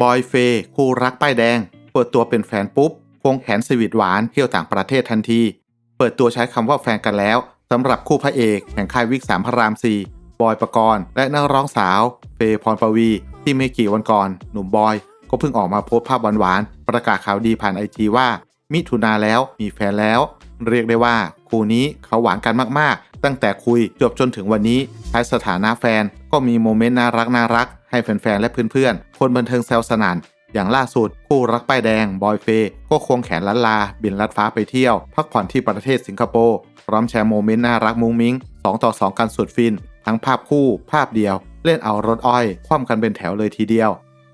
บอยเฟย์คู่รักป้ายแดง เปิดตัวเป็นแฟนปุ๊บควงแขนสวีทหวานเที่ยวต่างประเทศทันที เปิดตัวใช้คำว่าแฟนกันแล้วสำหรับคู่พระเอกแห่งค่ายวิกสามพระรามสี่บอยประกรณ์และนักร้องสาว เฟย์พรปวี ที่ไม่กี่วันก่อน หนุ่มบอย ก็เพิ่งออกมาโพสภาพหวานๆประกาศข่าวดีผ่านไอจีว่า มิถุนาแล้วมีแฟนแล้ว เรียกได้ว่าคู่นี้เขาหวานกันมากๆ ตั้งแต่คุยจบจนถึงวันนี้ใช้สถานะแฟนก็มีโมเมนต์น่ารักน่ารักให้แฟนๆและเพื่อนๆ คนบันเทิงแซวสนั่นอย่างล่าสุด คู่รักป้ายแดง บอยเฟย์ก็ควงแขนลันลา บินลัดฟ้าไปเที่ยว พักผ่อนที่ประเทศสิงคโปร์พร้อมแชร์โมเมนต์น่ารักมุ้งมิ้ง2ต่อ2กันสุดฟิน ทั้งภาพคู่ ภาพเดียว เล่นเอารถอ้อย คว่ำกันเป็นแถวเลยทีเดียว